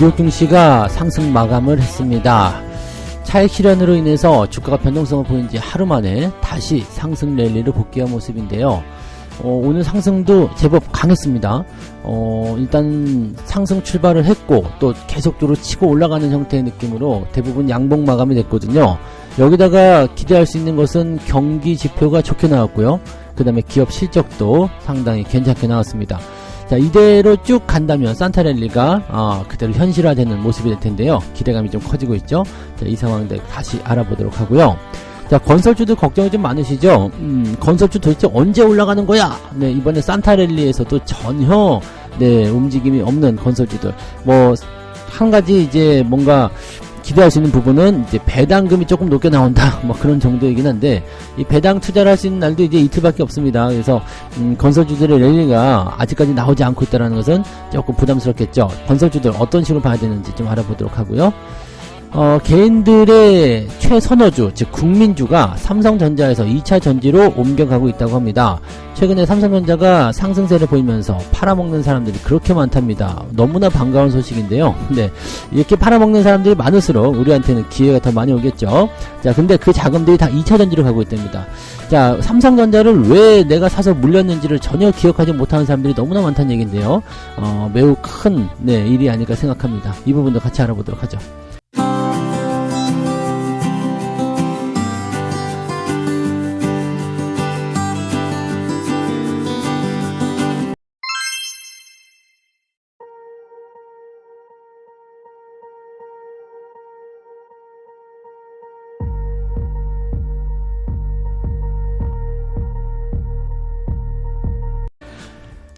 뉴욕 증시가 상승 마감을 했습니다. 차익 실현으로 인해서 주가가 변동성을 보인 지 하루 만에 다시 상승 랠리를 복귀한 모습인데요. 어, 오늘 상승도 제법 강했습니다. 어, 일단 상승 출발을 했고 또 계속적으로 치고 올라가는 형태의 느낌으로 대부분 양봉 마감이 됐거든요. 여기다가 기대할 수 있는 것은 경기 지표가 좋게 나왔고요. 그 다음에 기업 실적도 상당히 괜찮게 나왔습니다. 자, 이대로 쭉 간다면 산타랠리가 어, 그대로 현실화되는 모습이 될 텐데요. 기대감이 좀 커지고 있죠. 자, 이 상황들 다시 알아보도록 하고요. 자, 건설주들 걱정이 좀 많으시죠? 음, 건설주 도대체 언제 올라가는 거야? 네, 이번에 산타랠리에서도 전혀, 네, 움직임이 없는 건설주들. 뭐, 한 가지 이제 뭔가 기대할 수 있는 부분은 이제 배당금이 조금 높게 나온다. 뭐 그런 정도이긴 한데, 이 배당 투자를 할 수 있는 날도 이제 이틀밖에 없습니다. 그래서, 음, 건설주들의 랠리가 아직까지 나오지 않고 있다는 것은 조금 부담스럽겠죠. 건설주들 어떤 식으로 봐야 되는지 좀 알아보도록 하고요. 어, 개인들의 최선호주, 즉 국민주가 삼성전자에서 2차 전지로 옮겨가고 있다고 합니다. 최근에 삼성전자가 상승세를 보이면서 팔아먹는 사람들이 그렇게 많답니다. 너무나 반가운 소식인데요. 근데 이렇게 팔아먹는 사람들이 많을수록 우리한테는 기회가 더 많이 오겠죠. 자, 근데 그 자금들이 다 2차 전지로 가고 있답니다. 자, 삼성전자를 왜 내가 사서 물렸는지를 전혀 기억하지 못하는 사람들이 너무나 많다는 얘기인데요. 어, 매우 큰 네, 일이 아닐까 생각합니다. 이 부분도 같이 알아보도록 하죠.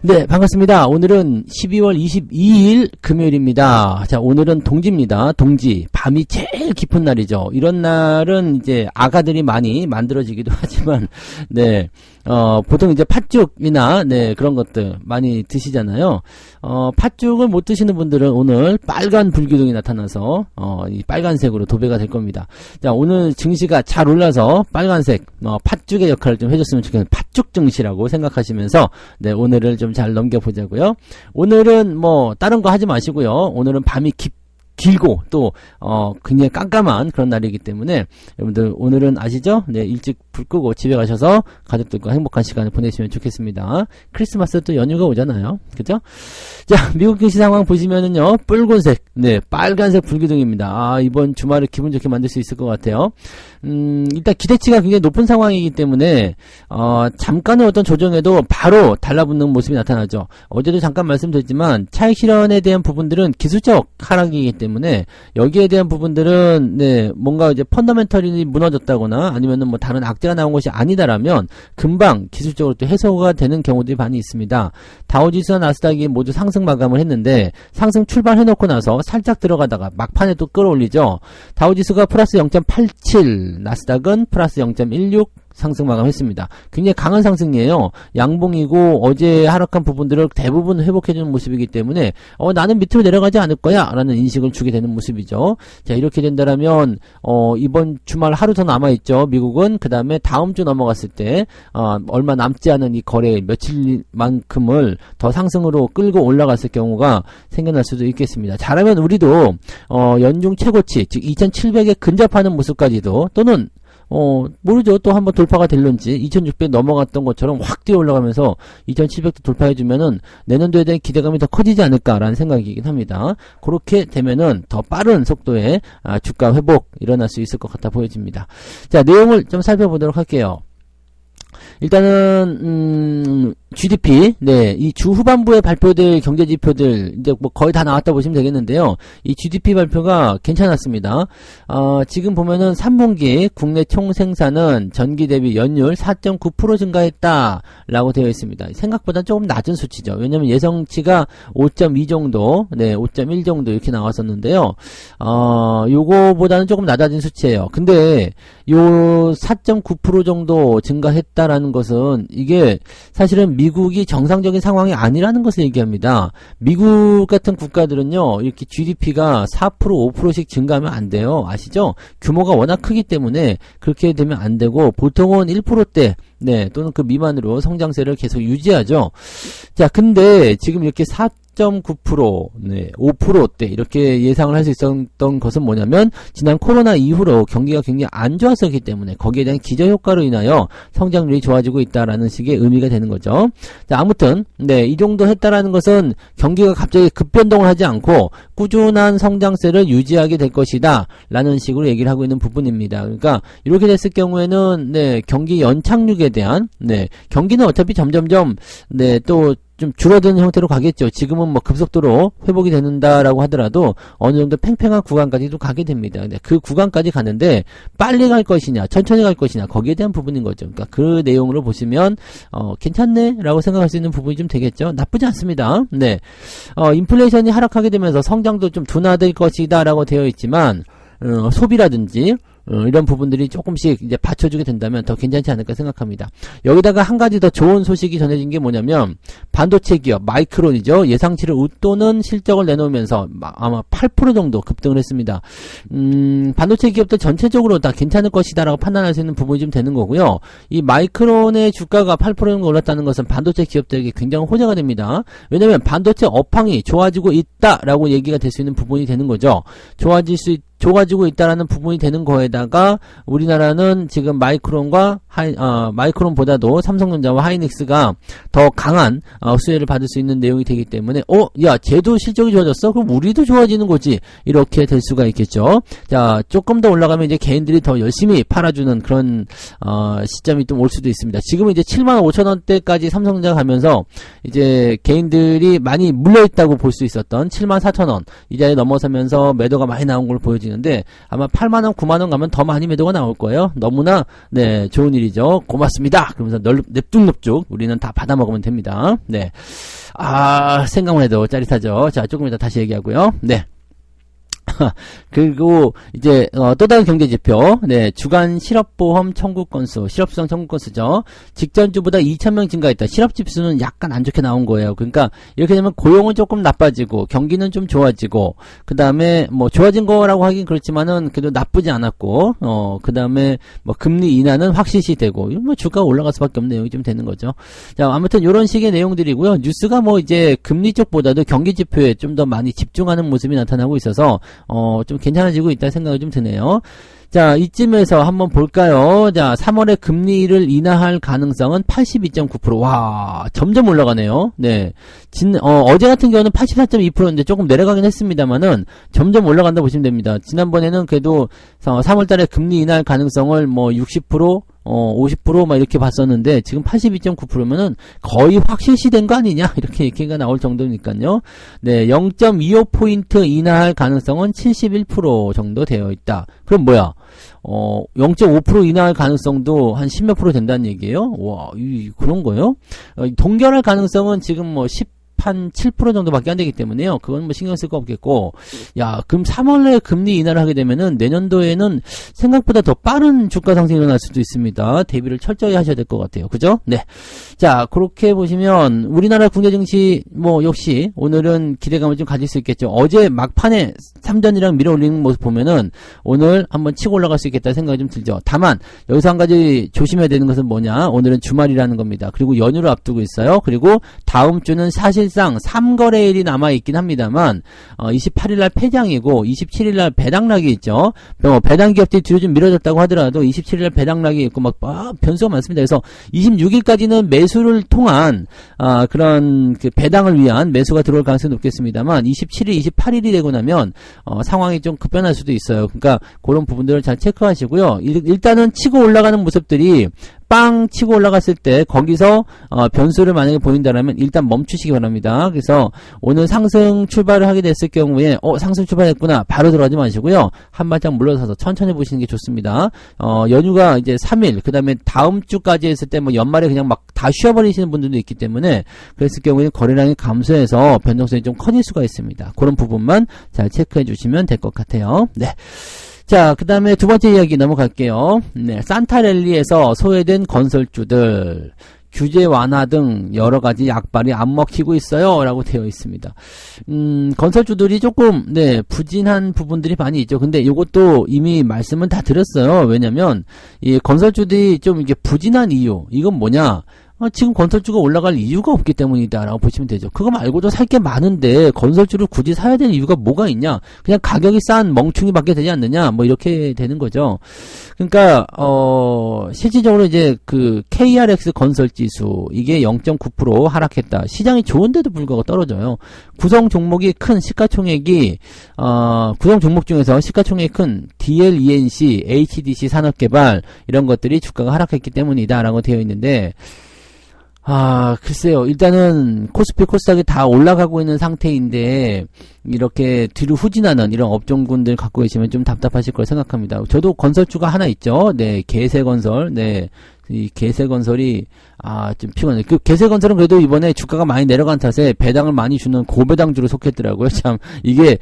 네, 반갑습니다. 오늘은 12월 22일 금요일입니다. 자, 오늘은 동지입니다. 동지. 밤이 제일 깊은 날이죠. 이런 날은 이제 아가들이 많이 만들어지기도 하지만, 네, 어, 보통 이제 팥죽이나, 네, 그런 것들 많이 드시잖아요. 어, 팥죽을 못 드시는 분들은 오늘 빨간 불기둥이 나타나서, 어, 이 빨간색으로 도배가 될 겁니다. 자, 오늘 증시가 잘 올라서 빨간색, 어, 팥죽의 역할을 좀 해줬으면 좋겠는 팥죽 증시라고 생각하시면서, 네, 오늘을 좀 잘 넘겨보자고요. 오늘은 뭐, 다른 거 하지 마시고요. 오늘은 밤이 깊 길고 또 어, 굉장히 깜깜한 그런 날이기 때문에 여러분들 오늘은 아시죠? 네 일찍 불 끄고 집에 가셔서 가족들과 행복한 시간을 보내시면 좋겠습니다. 크리스마스 또 연휴가 오잖아요, 그죠? 자 미국 증시 상황 보시면은요 붉은색, 네 빨간색 불기둥입니다. 아 이번 주말을 기분 좋게 만들 수 있을 것 같아요. 음 일단 기대치가 굉장히 높은 상황이기 때문에 어, 잠깐의 어떤 조정에도 바로 달라붙는 모습이 나타나죠. 어제도 잠깐 말씀드렸지만 차익 실현에 대한 부분들은 기술적 하락이기 때문에 여기에 대한 부분들은 네 뭔가 이제 펀더멘털이 무너졌다거나 아니면은 뭐 다른 악재가 나온 것이 아니다라면 금방 기술적으로 또 해소가 되는 경우들이 많이 있습니다. 다우지수와 나스닥이 모두 상승 마감을 했는데 상승 출발해놓고 나서 살짝 들어가다가 막판에 또 끌어올리죠. 다우지수가 플러스 0.87, 나스닥은 플러스 0.16, 상승 마감했습니다. 굉장히 강한 상승이에요. 양봉이고 어제 하락한 부분들을 대부분 회복해주는 모습이기 때문에 어, 나는 밑으로 내려가지 않을 거야 라는 인식을 주게 되는 모습이죠. 자 이렇게 된다면 어, 이번 주말 하루 더 남아있죠. 미국은 그 다음에 다음 주 넘어갔을 때 어, 얼마 남지 않은 이 거래 며칠만큼을 더 상승으로 끌고 올라갔을 경우가 생겨날 수도 있겠습니다. 잘하면 우리도 어, 연중 최고치 즉 2700에 근접하는 모습까지도 또는 어, 모르죠. 또 한번 돌파가 될런지 2600 넘어갔던 것처럼 확 뛰어 올라가면서 2700도 돌파해주면은 내년도에 대한 기대감이 더 커지지 않을까라는 생각이긴 합니다. 그렇게 되면은 더 빠른 속도의 아, 주가 회복 일어날 수 있을 것 같아 보여집니다. 자, 내용을 좀 살펴보도록 할게요. 일단은 음, GDP, 네, 이 주 후반부에 발표될 경제 지표들 이제 뭐 거의 다 나왔다 보시면 되겠는데요. 이 GDP 발표가 괜찮았습니다. 어, 지금 보면은 3분기 국내 총 생산은 전기 대비 연율 4.9% 증가했다라고 되어 있습니다. 생각보다 조금 낮은 수치죠. 왜냐면 예상치가 5.2 정도, 네, 5.1 정도 이렇게 나왔었는데요. 어, 요거보다는 조금 낮아진 수치예요. 근데 요 4.9% 정도 증가했다라는 것은 이게 사실은 미국이 정상적인 상황이 아니라는 것을 얘기합니다. 미국 같은 국가들은요, 이렇게 GDP가 4% 5%씩 증가하면 안 돼요. 아시죠? 규모가 워낙 크기 때문에 그렇게 되면 안 되고 보통은 1%대 네, 또는 그 미만으로 성장세를 계속 유지하죠. 자, 근데 지금 이렇게 4 4.9%, 네, 5%대 이렇게 예상을 할 수 있었던 것은 뭐냐면 지난 코로나 이후로 경기가 굉장히 안 좋았었기 때문에 거기에 대한 기저 효과로 인하여 성장률이 좋아지고 있다라는 식의 의미가 되는 거죠. 자, 아무튼 네, 이 정도 했다라는 것은 경기가 갑자기 급변동을 하지 않고 꾸준한 성장세를 유지하게 될 것이다라는 식으로 얘기를 하고 있는 부분입니다. 그러니까 이렇게 됐을 경우에는 네, 경기 연착륙에 대한 네, 경기는 어차피 점점점 네, 또좀 줄어드는 형태로 가겠죠. 지금은 뭐 급속도로 회복이 되는다라고 하더라도 어느 정도 팽팽한 구간까지도 가게 됩니다. 근데 그 구간까지 가는데 빨리 갈 것이냐, 천천히 갈 것이냐 거기에 대한 부분인 거죠. 그러니까 그 내용으로 보시면 어, 괜찮네라고 생각할 수 있는 부분이 좀 되겠죠. 나쁘지 않습니다. 네, 어, 인플레이션이 하락하게 되면서 성장도 좀 둔화될 것이다라고 되어 있지만 어, 소비라든지 어, 이런 부분들이 조금씩 이제 받쳐주게 된다면 더 괜찮지 않을까 생각합니다. 여기다가 한 가지 더 좋은 소식이 전해진 게 뭐냐면 반도체 기업 마이크론이죠. 예상치를 웃도는 실적을 내놓으면서 아마 8% 정도 급등을 했습니다. 음, 반도체 기업들 전체적으로 다 괜찮을 것이다라고 판단할 수 있는 부분이 좀 되는 거고요. 이 마이크론의 주가가 8% 정도 올랐다는 것은 반도체 기업들에게 굉장히 호재가 됩니다. 왜냐하면 반도체 업황이 좋아지고 있다라고 얘기가 될 수 있는 부분이 되는 거죠. 좋아질 수 있, 좋아지고 있다라는 부분이 되는 거에다가 우리나라는 지금 마이크론과 하이, 어, 마이크론보다도 삼성전자와 하이닉스가 더 강한 어, 수혜를 받을 수 있는 내용이 되기 때문에 어, 야, 쟤도 실적이 좋아졌어? 그럼 우리도 좋아지는 거지. 이렇게 될 수가 있겠죠. 자, 조금 더 올라가면 이제 개인들이 더 열심히 팔아주는 그런 어, 시점이 좀 올 수도 있습니다. 지금은 이제 7만 5천 원대까지 삼성전자 가면서 이제 개인들이 많이 물려 있다고 볼 수 있었던 7만 4천 원 이 자리에 넘어서면서 매도가 많이 나온 걸 보여지는. 보이는데 아마 8만 원, 9만 원 가면 더 많이 매도가 나올 거예요. 너무나 네 좋은 일이죠. 고맙습니다. 그러면서 널 냅뚝냅뚝 우리는 다 받아 먹으면 됩니다. 네. 아 생각만 해도 짜릿하죠. 자 조금 이따 다시 얘기하고요. 네. 그리고 이제 어, 또 다른 경제 지표, 네 주간 실업보험 청구 건수, 실업수당 청구 건수죠. 직전주보다 2,000명 증가했다. 실업 지수는 약간 안 좋게 나온 거예요. 그러니까 이렇게 되면 고용은 조금 나빠지고 경기는 좀 좋아지고 그 다음에 뭐 좋아진 거라고 하긴 그렇지만은 그래도 나쁘지 않았고 어 그 다음에 뭐 금리 인하는 확실시 되고 뭐 주가가 올라갈 수밖에 없는 내용이 좀 되는 거죠. 자 아무튼 이런 식의 내용들이고요. 뉴스가 뭐 이제 금리 쪽보다도 경기 지표에 좀 더 많이 집중하는 모습이 나타나고 있어서 어, 좀 괜찮아지고 있다 생각이 좀 드네요. 자, 이쯤에서 한번 볼까요? 자, 3월에 금리를 인하할 가능성은 82.9%. 와, 점점 올라가네요. 네. 진, 어, 어제 같은 경우는 84.2%인데 조금 내려가긴 했습니다만은 점점 올라간다 보시면 됩니다. 지난번에는 그래도 3월 달에 금리 인하할 가능성을 뭐 60%, 어, 50%막 이렇게 봤었는데 지금 82.9%면은 거의 확실시된 거 아니냐 이렇게 얘기가 나올 정도니까요. 네, 0.25 포인트 인하할 가능성은 71% 정도 되어 있다. 그럼 뭐야? 어, 0.5% 인하할 가능성도 한 10몇 프로 된다는 얘기예요. 와, 이, 그런 거요? 어, 동결할 가능성은 지금 뭐 10, 한 7% 정도밖에 안 되기 때문에요. 그건 뭐 신경 쓸 거 없겠고, 야, 그럼 3월 내 금리 인하를 하게 되면은 내년도에는 생각보다 더 빠른 주가 상승이 일어날 수도 있습니다. 대비를 철저히 하셔야 될 것 같아요. 그죠? 네. 자, 그렇게 보시면 우리나라 국내 증시 뭐 역시 오늘은 기대감을 좀 가질 수 있겠죠. 어제 막판에 3전이랑 밀어 올리는 모습 보면은 오늘 한번 치고 올라갈 수 있겠다 생각이 좀 들죠. 다만 여기서 한 가지 조심해야 되는 것은 뭐냐? 오늘은 주말이라는 겁니다. 그리고 연휴를 앞두고 있어요. 그리고 다음 주는 사실 사실상 3거래일이 남아있긴 합니다만 어, 28일날 폐장이고 27일날 배당락이 있죠. 어, 배당 기업들이 뒤로 좀 미뤄졌다고 하더라도 27일날 배당락이 있고 막 아, 변수가 많습니다. 그래서 26일까지는 매수를 통한 아, 그런 그 배당을 위한 매수가 들어올 가능성이 높겠습니다만 27일, 28일이 되고 나면 어, 상황이 좀 급변할 수도 있어요. 그러니까 그런 부분들을 잘 체크하시고요. 일, 단은 치고 올라가는 모습들이 빵 치고 올라갔을 때 거기서 어, 변수를 만약에 보인다면 일단 멈추시기 바랍니다. 그래서 오늘 상승 출발을 하게 됐을 경우에 어 상승 출발했구나 바로 들어가지 마시고요. 한 발짝 물러서서 천천히 보시는 게 좋습니다. 어, 연휴가 이제 3일 그 다음에 다음 주까지 했을 때 뭐 연말에 그냥 막 다 쉬어버리시는 분들도 있기 때문에 그랬을 경우에는 거래량이 감소해서 변동성이 좀 커질 수가 있습니다. 그런 부분만 잘 체크해 주시면 될 것 같아요. 네. 자, 그 다음에 두 번째 이야기 넘어갈게요. 네, 산타랠리에서 소외된 건설주들, 규제 완화 등 여러 가지 약발이 안 먹히고 있어요. 라고 되어 있습니다. 음, 건설주들이 조금, 네, 부진한 부분들이 많이 있죠. 근데 이것도 이미 말씀은 다 드렸어요. 왜냐면, 이 건설주들이 좀 이게 부진한 이유, 이건 뭐냐? 어, 지금 건설주가 올라갈 이유가 없기 때문이다라고 보시면 되죠. 그거 말고도 살 게 많은데 건설주를 굳이 사야 될 이유가 뭐가 있냐? 그냥 가격이 싼 멍충이밖에 되지 않느냐? 뭐 이렇게 되는 거죠. 그러니까 어 실질적으로 이제 그 KRX 건설 지수 이게 0.9% 하락했다. 시장이 좋은데도 불구하고 떨어져요. 구성 종목이 큰 시가총액이 어 구성 종목 중에서 시가총액이 큰 DLENC, HDC 산업개발 이런 것들이 주가가 하락했기 때문이다라고 되어 있는데 아, 글쎄요. 일단은 코스피 코스닥이 다 올라가고 있는 상태인데 이렇게 뒤로 후진하는 이런 업종군들 갖고 계시면 좀 답답하실 걸 생각합니다. 저도 건설주가 하나 있죠. 네, 개세건설. 네. 이 개세건설이 아 좀 피곤해. 그 개세건설은 그래도 이번에 주가가 많이 내려간 탓에 배당을 많이 주는 고배당주로 속했더라고요. 참 이게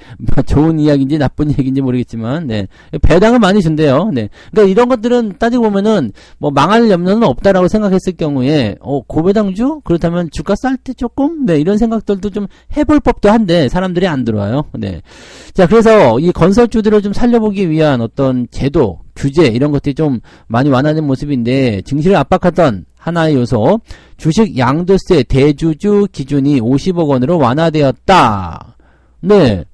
좋은 이야기인지 나쁜 얘기인지 모르겠지만 네 배당을 많이 준대요. 네 그러니까 이런 것들은 따지고 보면은 뭐 망할 염려는 없다라고 생각했을 경우에 어 고배당주 그렇다면 주가 쌀 때 조금 네 이런 생각들도 좀 해볼 법도 한데 사람들이 안 들어와요. 네. 자 그래서 이 건설주들을 좀 살려보기 위한 어떤 제도 규제 이런 것들이 좀 많이 완화된 모습인데 증시를 압박하던 하나의 요소 주식 양도세 대주주 기준이 50억 원으로 완화되었다. 네.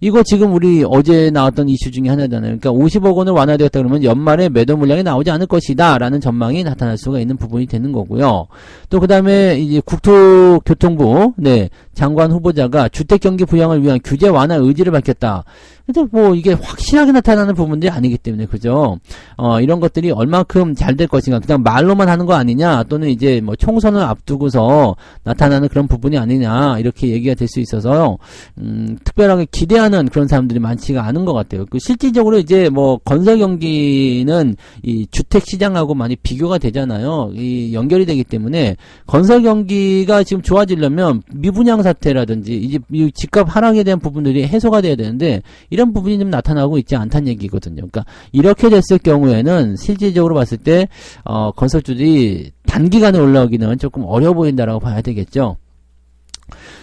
이거 지금 우리 어제 나왔던 이슈 중에 하나잖아요. 그러니까 50억 원을 완화되었다 그러면 연말에 매도 물량이 나오지 않을 것이다 라는 전망이 나타날 수가 있는 부분이 되는 거고요. 또 그 다음에 이제 국토교통부 네, 장관 후보자가 주택 경기 부양을 위한 규제 완화 의지를 밝혔다. 근데 뭐 이게 확실하게 나타나는 부분들이 아니기 때문에 그죠? 어 이런 것들이 얼만큼 잘 될 것인가 그냥 말로만 하는 거 아니냐 또는 이제 뭐 총선을 앞두고서 나타나는 그런 부분이 아니냐 이렇게 얘기가 될 수 있어서 음 특별하게 기대하는 그런 사람들이 많지가 않은 것 같아요. 그 실질적으로 이제 뭐 건설 경기는 이 주택 시장하고 많이 비교가 되잖아요. 이 연결이 되기 때문에 건설 경기가 지금 좋아지려면 미분양 사태라든지 이제 이 집값 하락에 대한 부분들이 해소가 돼야 되는데 이런 부분이 좀 나타나고 있지 않다는 얘기거든요. 그러니까 이렇게 됐을 경우에는 실질적으로 봤을 때 어, 건설주들이 단기간에 올라오기는 조금 어려워 보인다라고 봐야 되겠죠.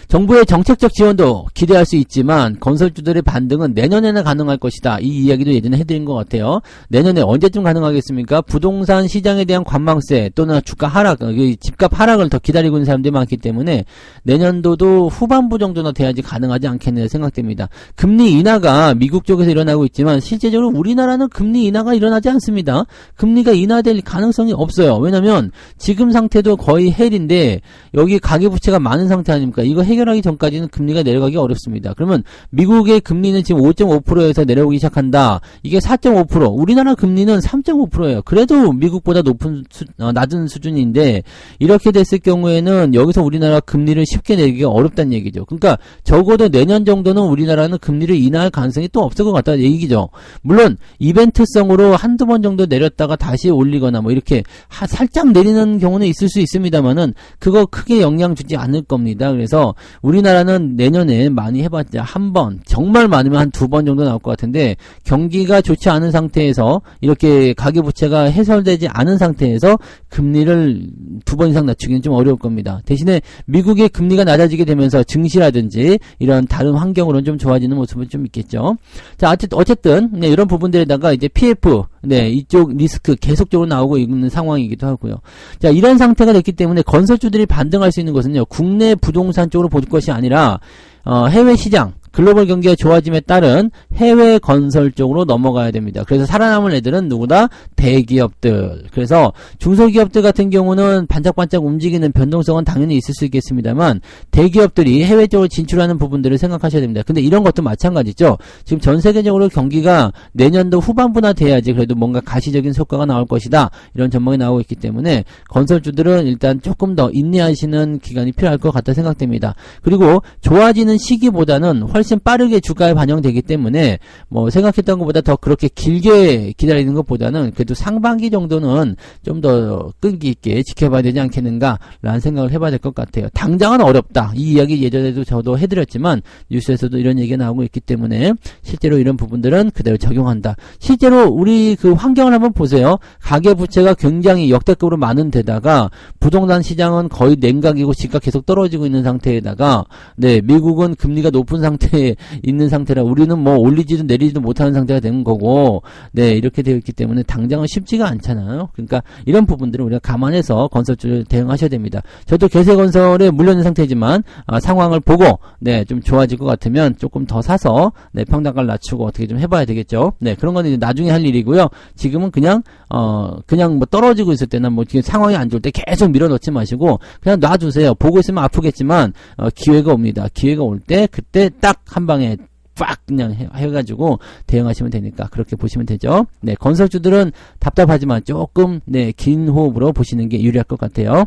정부의 정책적 지원도 기대할 수 있지만 건설주들의 반등은 내년에는 가능할 것이다. 이 이야기도 예전에 해드린 것 같아요. 내년에 언제쯤 가능하겠습니까? 부동산 시장에 대한 관망세 또는 주가 하락, 집값 하락을 더 기다리고 있는 사람들이 많기 때문에 내년도도 후반부 정도나 돼야지 가능하지 않겠느냐 생각됩니다. 금리 인하가 미국 쪽에서 일어나고 있지만 실제적으로 우리나라는 금리 인하가 일어나지 않습니다. 금리가 인하될 가능성이 없어요. 왜냐하면 지금 상태도 거의 헬인데 여기 가계부채가 많은 상태 아닙니까? 이거 해결하기 전까지는 금리가 내려가기 어렵습니다. 그러면 미국의 금리는 지금 5.5%에서 내려오기 시작한다. 이게 4.5%. 우리나라 금리는 3.5%예요. 그래도 미국보다 높은 수, 어, 낮은 수준인데 이렇게 됐을 경우에는 여기서 우리나라 금리를 쉽게 내리기가 어렵다는 얘기죠. 그러니까 적어도 내년 정도는 우리나라는 금리를 인하할 가능성이 또 없을 것 같다는 얘기죠. 물론 이벤트성으로 한두 번 정도 내렸다가 다시 올리거나 뭐 이렇게 하, 살짝 내리는 경우는 있을 수 있습니다만은 그거 크게 영향 주지 않을 겁니다. 그래서 우리나라는 내년에 많이 해봤자 한 번, 정말 많으면 한 두 번 정도 나올 것 같은데 경기가 좋지 않은 상태에서 이렇게 가계부채가 해소되지 않은 상태에서 금리를 두 번 이상 낮추기는 좀 어려울 겁니다. 대신에 미국의 금리가 낮아지게 되면서 증시라든지 이런 다른 환경으로는 좀 좋아지는 모습은 좀 있겠죠. 자, 어쨌든 네, 이런 부분들에다가 이제 PF 네, 이쪽 리스크 계속적으로 나오고 있는 상황이기도 하고요. 자, 이런 상태가 됐기 때문에 건설주들이 반등할 수 있는 것은요, 국내 부동산 쪽으로 볼 것이 아니라, 어, 해외 시장, 글로벌 경기가 좋아짐에 따른 해외 건설 쪽으로 넘어가야 됩니다. 그래서 살아남을 애들은 누구다? 대기업들. 그래서 중소기업들 같은 경우는 반짝반짝 움직이는 변동성은 당연히 있을 수 있겠습니다만 대기업들이 해외 쪽으로 진출하는 부분들을 생각하셔야 됩니다. 근데 이런 것도 마찬가지죠. 지금 전 세계적으로 경기가 내년도 후반부나 돼야지 그래도 뭔가 가시적인 효과가 나올 것이다. 이런 전망이 나오고 있기 때문에 건설주들은 일단 조금 더 인내하시는 기간이 필요할 것 같다 생각됩니다. 그리고 좋아지는 시기보다는 훨씬 훨씬 빠르게 주가에 반영되기 때문에 뭐 생각했던 것보다 더 그렇게 길게 기다리는 것보다는 그래도 상반기 정도는 좀 더 끈기 있게 지켜봐야 되지 않겠는가 라는 생각을 해봐야 될 것 같아요. 당장은 어렵다. 이 이야기 예전에도 저도 해드렸지만 뉴스에서도 이런 얘기가 나오고 있기 때문에 실제로 이런 부분들은 그대로 적용한다. 실제로 우리 그 환경을 한번 보세요. 가계 부채가 굉장히 역대급으로 많은 데다가 부동산 시장은 거의 냉각이고 집값 계속 떨어지고 있는 상태에다가 네 미국은 금리가 높은 상태 상태에 있는 상태라 우리는 뭐 올리지도 내리지도 못하는 상태가 되는 거고 네 이렇게 되어 있기 때문에 당장은 쉽지가 않잖아요. 그러니까 이런 부분들을 우리가 감안해서 건설주를 대응하셔야 됩니다. 저도 개세건설에 물려있는 상태지만 아, 상황을 보고 네 좀 좋아질 것 같으면 조금 더 사서 네 평당가를 낮추고 어떻게 좀 해봐야 되겠죠. 네 그런 건 이제 나중에 할 일이고요. 지금은 그냥 어 그냥 뭐 떨어지고 있을 때나 뭐 상황이 안 좋을 때 계속 밀어넣지 마시고 그냥 놔두세요. 보고 있으면 아프겠지만 어, 기회가 옵니다. 기회가 올 때 그때 딱 한 방에 빡 그냥 해, 해가지고 대응하시면 되니까 그렇게 보시면 되죠. 네, 건설주들은 답답하지만 조금 네, 긴 호흡으로 보시는 게 유리할 것 같아요.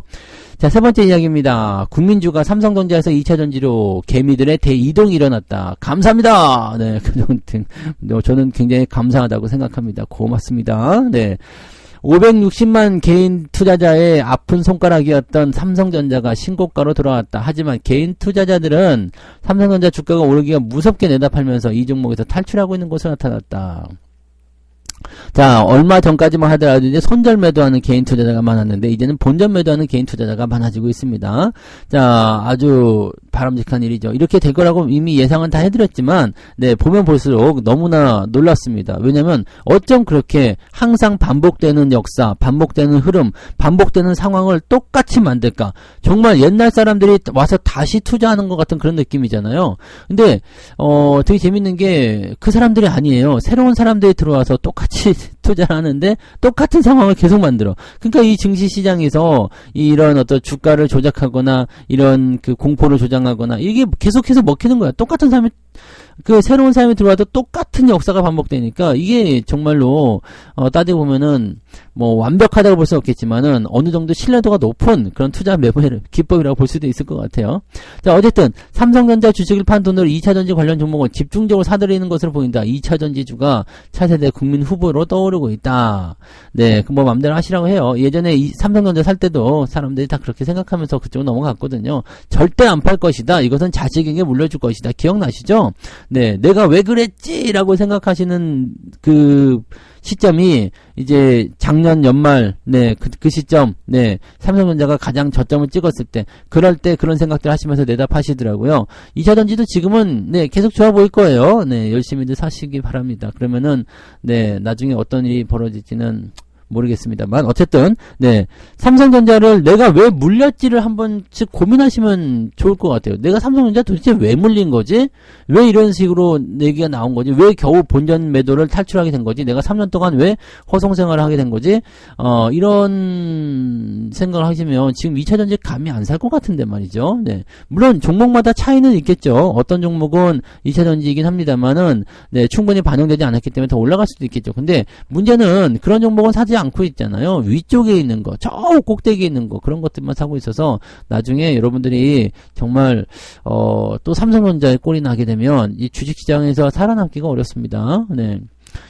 자, 세 번째 이야기입니다. 국민주가 삼성전자에서 2차 전지로 개미들의 대이동이 일어났다. 감사합니다. 네, 저는 굉장히 감사하다고 생각합니다. 고맙습니다. 네. 560만 개인 투자자의 아픈 손가락이었던 삼성전자가 신고가로 돌아왔다. 하지만 개인 투자자들은 삼성전자 주가가 오르기가 무섭게 내다 팔면서 이 종목에서 탈출하고 있는 것으로 나타났다. 자, 얼마 전까지만 하더라도 이제 손절 매도하는 개인 투자자가 많았는데 이제는 본전 매도하는 개인 투자자가 많아지고 있습니다. 자, 아주 바람직한 일이죠. 이렇게 될 거라고 이미 예상은 다 해드렸지만, 네, 보면 볼수록 너무나 놀랐습니다. 왜냐면 어쩜 그렇게 항상 반복되는 역사, 반복되는 흐름, 반복되는 상황을 똑같이 만들까? 정말 옛날 사람들이 와서 다시 투자하는 것 같은 그런 느낌이잖아요. 근데, 어, 되게 재밌는 게 그 사람들이 아니에요. 새로운 사람들이 들어와서 똑같이 투자를 하는데 똑같은 상황을 계속 만들어. 그러니까 이 증시 시장에서 이런 어떤 주가를 조작하거나 이런 그 공포를 조장하거나 이게 계속해서 먹히는 거야. 똑같은 사람이 그 새로운 사람이 들어와도 똑같은 역사가 반복되니까 이게 정말로 어 따지고 보면은 뭐 완벽하다고 볼 수는 없겠지만은 어느 정도 신뢰도가 높은 그런 투자 매매 기법이라고 볼 수도 있을 것 같아요. 자 어쨌든 삼성전자 주식을 판 돈으로 2차전지 관련 종목을 집중적으로 사들이는 것으로 보인다. 2차전지주가 차세대 국민 후보로 떠오르고 있다. 네, 그 뭐 맘대로 하시라고 해요. 예전에 이 삼성전자 살 때도 사람들이 다 그렇게 생각하면서 그쪽으로 넘어갔거든요. 절대 안 팔 것이다. 이것은 자식에게 물려줄 것이다. 기억나시죠? 네, 내가 왜 그랬지라고 생각하시는 그 시점이 이제 작년 연말 네그 그 시점 네 삼성전자가 가장 저점을 찍었을 때 그럴 때 그런 생각들 하시면서 내답하시더라고요. 2차 전지도 지금은 네 계속 좋아 보일 거예요. 네 열심히들 사시기 바랍니다. 그러면은 네 나중에 어떤 일이 벌어질지는 모르겠습니다만 어쨌든 네 삼성전자를 내가 왜 물렸지를 한 번씩 고민하시면 좋을 것 같아요. 내가 삼성전자 도대체 왜 물린 거지? 왜 이런 식으로 얘기가 나온 거지? 왜 겨우 본전 매도를 탈출하게 된 거지? 내가 3년 동안 왜 허송 생활을 하게 된 거지? 어 이런 생각을 하시면 지금 2차 전지 감이 안 살 것 같은데 말이죠. 네 물론 종목마다 차이는 있겠죠. 어떤 종목은 2차 전지이긴 합니다만은 네 충분히 반영되지 않았기 때문에 더 올라갈 수도 있겠죠. 근데 문제는 그런 종목은 사지 않고 있잖아요. 위쪽에 있는 거, 저 꼭대기에 있는 거 그런 것들만 사고 있어서 나중에 여러분들이 정말 어, 또 삼성전자에 꼴이 나게 되면 이 주식시장에서 살아남기가 어렵습니다. 네.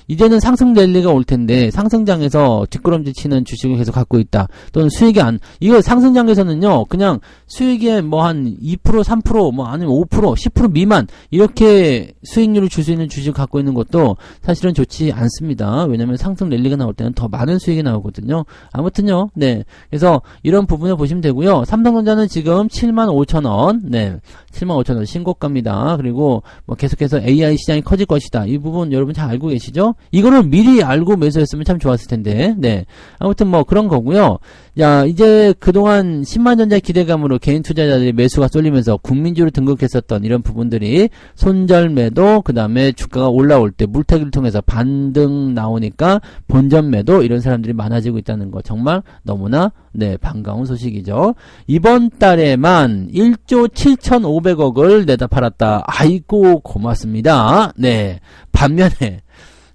이제는 상승 랠리가 올 텐데 상승장에서 뒷걸음질 치는 주식을 계속 갖고 있다. 또는 수익이 안 이거 상승장에서는요. 그냥 수익의 뭐 한 2% 3%뭐 아니면 5% 10% 미만 이렇게 수익률을 줄 수 있는 주식을 갖고 있는 것도 사실은 좋지 않습니다. 왜냐면 상승 랠리가 나올 때는 더 많은 수익이 나오거든요. 아무튼요. 네. 그래서 이런 부분을 보시면 되고요. 삼성전자는 지금 7만 5천 원. 네. 7만 5천 원 신고가입니다. 그리고 뭐 계속해서 AI 시장이 커질 것이다. 이 부분 여러분 잘 알고 계시죠? 이거를 미리 알고 매수했으면 참 좋았을 텐데. 네. 아무튼 뭐 그런 거고요. 야, 이제 그동안 10만 전자 기대감으로 개인 투자자들이 매수가 쏠리면서 국민주로 등극했었던 이런 부분들이 손절 매도, 그 다음에 주가가 올라올 때 물타기를 통해서 반등 나오니까 본전 매도 이런 사람들이 많아지고 있다는 거 정말 너무나 네, 반가운 소식이죠. 이번 달에만 1조 7,500억을 내다 팔았다. 아이고 고맙습니다. 네. 반면에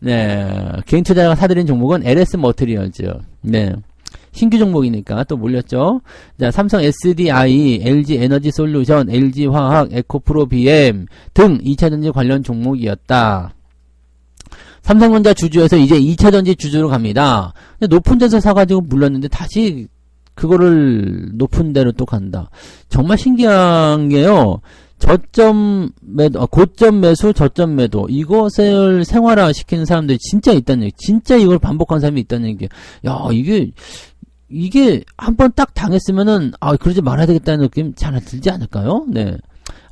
네. 개인 투자자가 사들인 종목은 LS 머트리얼즈. 네. 신규 종목이니까 또 몰렸죠. 자, 삼성 SDI, LG 에너지 솔루션, LG 화학, 에코프로 BM 등 2차전지 관련 종목이었다. 삼성전자 주주에서 이제 2차전지 주주로 갑니다. 높은 데서 사가지고 물렸는데 다시 그거를 높은 데로 또 간다. 정말 신기한 게요. 저점 매도, 아, 고점 매수, 저점 매도 이것을 생활화 시키는 사람들이 진짜 있다는 얘기. 진짜 이걸 반복한 사람이 있다는 얘기. 야 이게 이게 한 번 딱 당했으면은 아 그러지 말아야 되겠다는 느낌 잘 들지 않을까요? 네.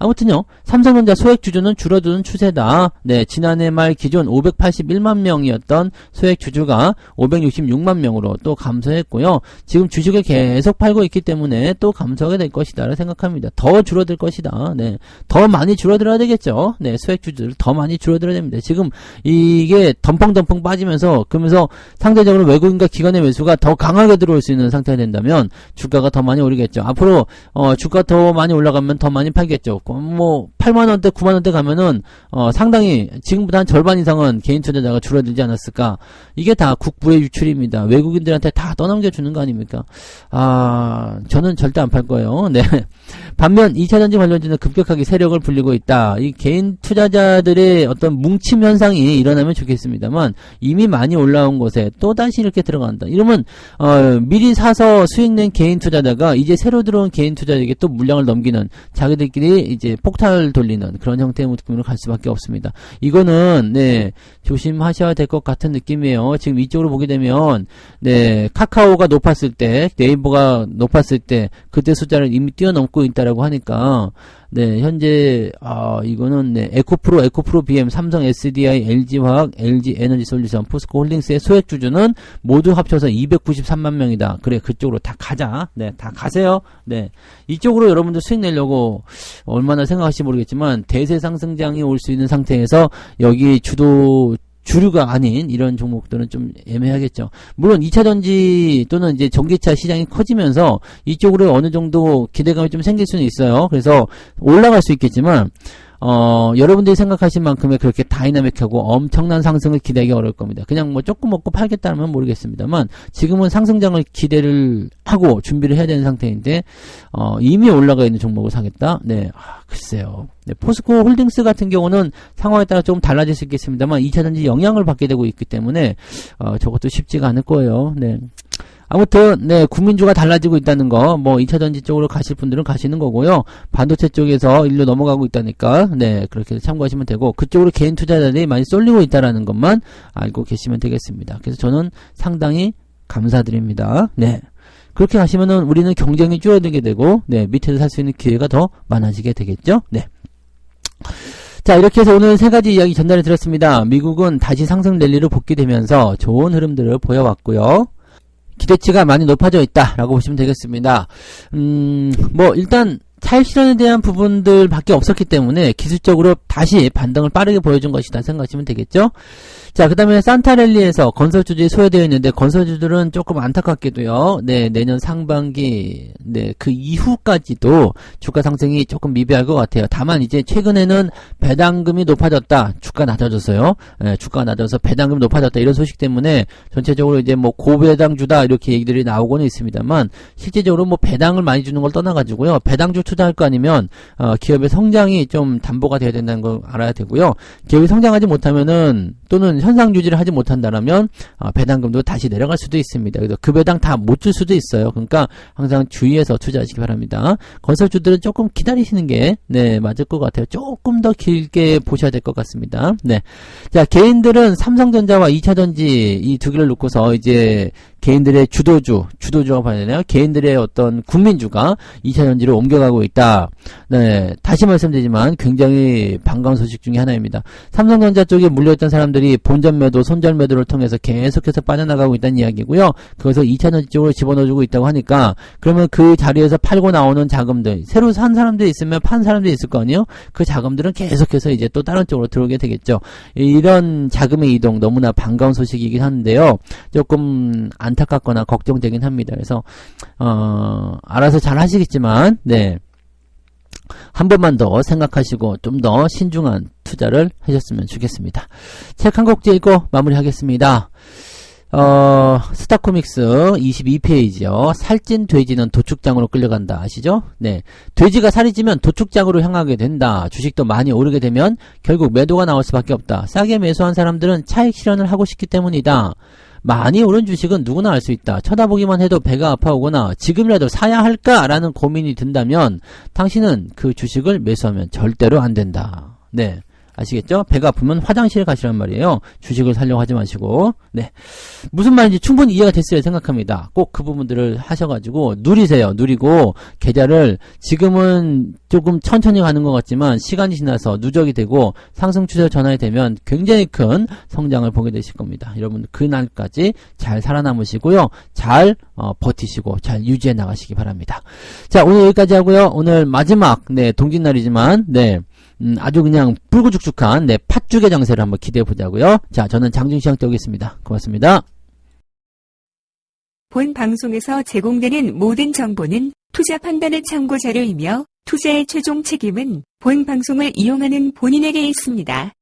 아무튼요, 삼성전자 소액 주주는 줄어드는 추세다. 네, 지난해 말 기존 581만 명이었던 소액 주주가 566만 명으로 또 감소했고요. 지금 주식을 계속 팔고 있기 때문에 또 감소하게 될 것이다라 생각합니다. 더 줄어들 것이다. 네, 더 많이 줄어들어야 되겠죠. 네, 소액 주주를 더 많이 줄어들어야 됩니다. 지금 이게 덤펑덤펑 빠지면서 그러면서 상대적으로 외국인과 기관의 매수가 더 강하게 들어올 수 있는 상태가 된다면 주가가 더 많이 오르겠죠. 앞으로 어, 주가 더 많이 올라가면 더 많이 팔겠죠. 뭐 8만 원대, 9만 원대 가면은 어, 상당히 지금보다 한 절반 이상은 개인 투자자가 줄어들지 않았을까? 이게 다 국부의 유출입니다. 외국인들한테 다 떠넘겨 주는 거 아닙니까? 아, 저는 절대 안 팔 거예요. 네. 반면 2차 전지 관련주는 급격하게 세력을 불리고 있다. 이 개인 투자자들의 어떤 뭉침 현상이 일어나면 좋겠습니다만 이미 많이 올라온 곳에 또 다시 이렇게 들어간다. 이러면 어, 미리 사서 수익 낸 개인 투자자가 이제 새로 들어온 개인 투자자에게 또 물량을 넘기는 자기들끼리 이제 폭탄을 돌리는 그런 형태의 느낌으로 갈 수밖에 없습니다. 이거는 네 조심하셔야 될 것 같은 느낌이에요. 지금 이쪽으로 보게 되면 네 카카오가 높았을 때 네이버가 높았을 때 그때 숫자를 이미 뛰어넘고 있다라고 하니까 네, 현재 아 이거는 네, 에코프로, 에코프로 BM, 삼성 SDI, LG화학, LG 에너지 솔루션, 포스코 홀딩스의 소액 주주는 모두 합쳐서 293만 명이다. 그래, 그쪽으로 다 가자. 네, 다 가세요. 네, 이쪽으로 여러분들 수익 내려고 얼마나 생각하실지 모르겠지만 대세 상승장이 올 수 있는 상태에서 여기 주도 주류가 아닌 이런 종목들은 좀 애매하겠죠. 물론 2차 전지 또는 이제 전기차 시장이 커지면서 이쪽으로 어느 정도 기대감이 좀 생길 수는 있어요. 그래서 올라갈 수 있겠지만 어, 여러분들이 생각하신 만큼의 그렇게 다이나믹하고 엄청난 상승을 기대하기 어려울 겁니다. 그냥 뭐 조금 먹고 팔겠다면 모르겠습니다만 지금은 상승장을 기대를 하고 준비를 해야 되는 상태인데 어, 이미 올라가 있는 종목을 사겠다? 네, 아, 글쎄요. 네, 포스코 홀딩스 같은 경우는 상황에 따라 조금 달라질 수 있겠습니다만 2차전지 영향을 받게 되고 있기 때문에 어, 저것도 쉽지가 않을 거예요. 네. 아무튼 네 국민주가 달라지고 있다는 거 뭐 2차전지 쪽으로 가실 분들은 가시는 거고요. 반도체 쪽에서 일로 넘어가고 있다니까 네 그렇게 참고하시면 되고 그쪽으로 개인 투자자들이 많이 쏠리고 있다라는 것만 알고 계시면 되겠습니다. 그래서 저는 상당히 감사드립니다. 네. 그렇게 하시면은 우리는 경쟁이 줄어들게 되고 네 밑에서 살 수 있는 기회가 더 많아지게 되겠죠? 네. 자, 이렇게 해서 오늘 세 가지 이야기 전달해 드렸습니다. 미국은 다시 상승 랠리로 복귀되면서 좋은 흐름들을 보여왔고요. 기대치가 많이 높아져 있다라고 보시면 되겠습니다. 음, 뭐 일단 차익 실현에 대한 부분들밖에 없었기 때문에 기술적으로 다시 반등을 빠르게 보여준 것이다 생각하시면 되겠죠. 자, 그 다음에 산타랠리에서 건설주들이 소외되어 있는데 건설주들은 조금 안타깝게도요. 네, 내년 상반기 네, 그 이후까지도 주가 상승이 조금 미비할 것 같아요. 다만 이제 최근에는 배당금이 높아졌다. 주가 낮아졌어요. 네, 주가 낮아서 배당금이 높아졌다. 이런 소식 때문에 전체적으로 이제 뭐 고배당주다 이렇게 얘기들이 나오고는 있습니다만 실제적으로 뭐 배당을 많이 주는 걸 떠나가지고요. 배당주 투자할 거 아니면 어, 기업의 성장이 좀 담보가 돼야 된다는 걸 알아야 되고요. 기업이 성장하지 못하면은 또는 현상 유지를 하지 못한다라면 어, 배당금도 다시 내려갈 수도 있습니다. 그래서 그 배당 다 못 줄 수도 있어요. 그러니까 항상 주의해서 투자하시기 바랍니다. 건설주들은 조금 기다리시는 게 네, 맞을 것 같아요. 조금 더 길게 보셔야 될 것 같습니다. 네. 자, 개인들은 삼성전자와 2차전지 이 두 개를 놓고서 이제 개인들의 주도주, 주도주가 봐야 되나요? 개인들의 어떤 국민주가 2차 전지로 옮겨가고 있다. 네, 다시 말씀드리지만 굉장히 반가운 소식 중에 하나입니다. 삼성전자 쪽에 물려있던 사람들이 본전 매도, 손절 매도를 통해서 계속해서 빠져나가고 있다는 이야기고요. 그래서 2차 전지 쪽으로 집어넣어주고 있다고 하니까 그러면 그 자리에서 팔고 나오는 자금들, 새로 산 사람들이 있으면 판 사람들이 있을 거 아니에요? 그 자금들은 계속해서 이제 또 다른 쪽으로 들어오게 되겠죠. 이런 자금의 이동 너무나 반가운 소식이긴 한데요. 조금 안 안타깝거나 걱정되긴 합니다. 그래서 어, 알아서 잘 하시겠지만 네. 한 번만 더 생각하시고 좀 더 신중한 투자를 하셨으면 좋겠습니다. 책 한 곡 읽고 마무리하겠습니다. 어, 스타코믹스 22페이지요. 살찐 돼지는 도축장으로 끌려간다. 아시죠? 네. 돼지가 살이 찌면 도축장으로 향하게 된다. 주식도 많이 오르게 되면 결국 매도가 나올 수밖에 없다. 싸게 매수한 사람들은 차익 실현을 하고 싶기 때문이다. 많이 오른 주식은 누구나 알 수 있다. 쳐다보기만 해도 배가 아파오거나 지금이라도 사야 할까라는 고민이 든다면 당신은 그 주식을 매수하면 절대로 안 된다. 네. 아시겠죠? 배가 아프면 화장실 가시란 말이에요. 주식을 사려고 하지 마시고. 네. 무슨 말인지 충분히 이해가 됐어야 생각합니다. 꼭 그 부분들을 하셔가지고 누리세요. 누리고 계좌를 지금은 조금 천천히 가는 것 같지만 시간이 지나서 누적이 되고 상승 추세 전환이 되면 굉장히 큰 성장을 보게 되실 겁니다. 여러분 그날까지 잘 살아남으시고요. 잘 어, 버티시고 잘 유지해 나가시기 바랍니다. 자 오늘 여기까지 하고요. 오늘 마지막 네 동짓날이지만 네 음, 아주 그냥 불구죽죽한 네 팥죽의 장세를 한번 기대해 보자고요. 자 저는 장준시장 되겠습니다. 고맙습니다. 본 방송에서 제공되는 모든 정보는 투자 판단의 참고 자료이며 투자의 최종 책임은 본 방송을 이용하는 본인에게 있습니다.